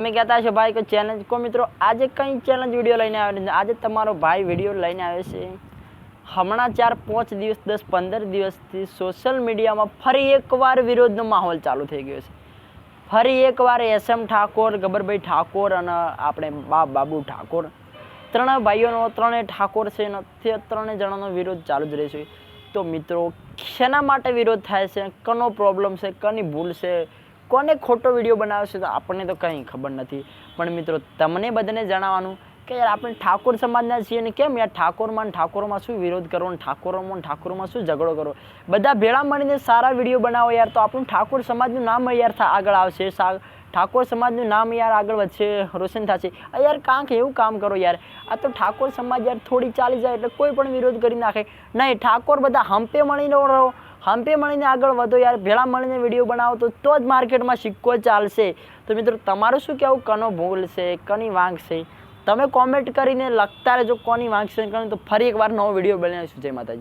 તમે કહેતા છો ભાઈ? કોઈ ચેલેન્જ કો મિત્રો, આજે કંઈ ચેલેન્જ વીડિયો લઈને આવ્યો છે? આજે તમારો ભાઈ વીડિયો લઈને આવ્યો છે. હમણાં ચાર, પાંચ દિવસ, દસ, પંદર દિવસથી સોશિયલ મીડિયામાં ફરી એકવાર વિરોધનો માહોલ ચાલુ થઈ ગયો છે. ફરી એકવાર એસ એમ ઠાકોર, ગબરભાઈ ઠાકોર અને આપણે બા, બાબુ ઠાકોર. ત્રણેય ભાઈઓનો, ત્રણેય ઠાકોર છે અને તે ત્રણેય જણાનો વિરોધ ચાલુ જ રહેશે. તો મિત્રો, શેના માટે વિરોધ થાય છે? કનો પ્રોબ્લેમ છે? કની ભૂલ છે? કોને ખોટો વીડિયો બનાવ્યો છે તો આપણને તો કંઈ ખબર નથી. પણ મિત્રો, તમને બધાને જણાવવાનું કે યાર આપણે ઠાકોર સમાજના છીએ ને કેમ યાર ઠાકોરમાં ઠાકોરમાં શું વિરોધ કરવો ને ઠાકોરોમાં ઠાકોરમાં શું ઝઘડો કરવો? બધા ભેળા મળીને સારા વીડિયો બનાવો યાર, તો આપણું ઠાકોર સમાજનું નામ યાર આગળ આવશે. સા, ઠાકોર સમાજનું નામ યાર આગળ વધશે, રોશન થશે. યાર કાંક એવું કામ કરો યાર, આ તો ઠાકોર સમાજ યાર થોડી ચાલી જાય એટલે કોઈ પણ વિરોધ કરી નાખે. નહીં, ઠાકોર બધા હંપે મળીને રહો. હંપે મળીને આગળ વધો યાર, ભેળા મળીને વીડિયો બનાવો તો તો જ માર્કેટમાં સિક્કો ચાલશે. તો મિત્રો, તમારું શું કહેવું? કનો ભૂલશે, કની વાંગશે? તમે કોમેન્ટ કરીને લખતા રહેજો કોની વાંગશે તો ફરી એકવાર નવો વીડિયો બનાવીશું. જય માતાજી.